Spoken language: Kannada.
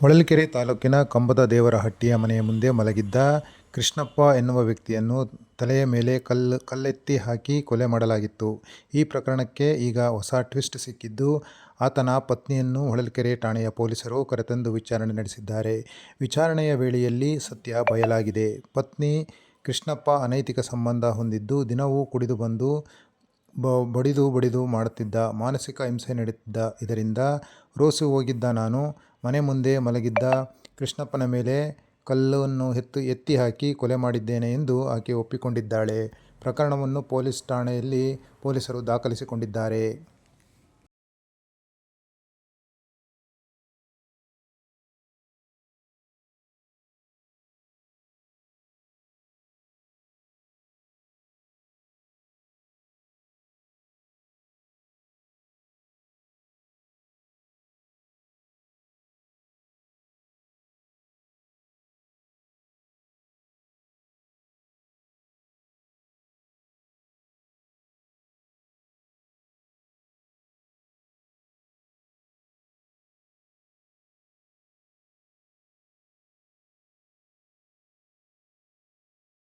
ಹೊಳಲ್ಕೆರೆ ತಾಲೂಕಿನ ಕಂಬದ ದೇವರಹಟ್ಟಿಯ ಮನೆಯ ಮುಂದೆ ಮಲಗಿದ್ದ ಕೃಷ್ಣಪ್ಪ ಎನ್ನುವ ವ್ಯಕ್ತಿಯನ್ನು ತಲೆಯ ಮೇಲೆ ಕಲ್ಲು ಕಲ್ಲೆತ್ತಿ ಹಾಕಿ ಕೊಲೆ ಮಾಡಲಾಗಿತ್ತು. ಈ ಪ್ರಕರಣಕ್ಕೆ ಈಗ ಹೊಸ ಟ್ವಿಸ್ಟ್ ಸಿಕ್ಕಿದ್ದು, ಆತನ ಪತ್ನಿಯನ್ನು ಹೊಳಲ್ಕೆರೆ ಠಾಣೆಯ ಪೊಲೀಸರು ಕರೆತಂದು ವಿಚಾರಣೆ ನಡೆಸಿದ್ದಾರೆ. ವಿಚಾರಣೆಯ ವೇಳೆಯಲ್ಲಿ ಸತ್ಯ ಬಯಲಾಗಿದೆ. ಪತ್ನಿ ಕೃಷ್ಣಪ್ಪ ಅನೈತಿಕ ಸಂಬಂಧ ಹೊಂದಿದ್ದು, ದಿನವೂ ಕುಡಿದು ಬಂದು ಬಡಿದು ಬಡಿದು ಮಾಡುತ್ತಿದ್ದ. ಮಾನಸಿಕ ಹಿಂಸೆ ನೀಡುತ್ತಿದ್ದ. ಇದರಿಂದ ರೋಸಿ ಹೋಗಿದ್ದ ನಾನು, ಮನೆ ಮುಂದೆ ಮಲಗಿದ್ದ ಕೃಷ್ಣಪ್ಪನ ಮೇಲೆ ಕಲ್ಲನ್ನು ಎತ್ತಿ ಹಾಕಿ ಕೊಲೆ ಮಾಡಿದ್ದೇನೆ ಎಂದು ಆಕೆ ಒಪ್ಪಿಕೊಂಡಿದ್ದಾಳೆ. ಪ್ರಕರಣವನ್ನು ಪೊಲೀಸ್ ಠಾಣೆಯಲ್ಲಿ ಪೊಲೀಸರು ದಾಖಲಿಸಿಕೊಂಡಿದ್ದಾರೆ.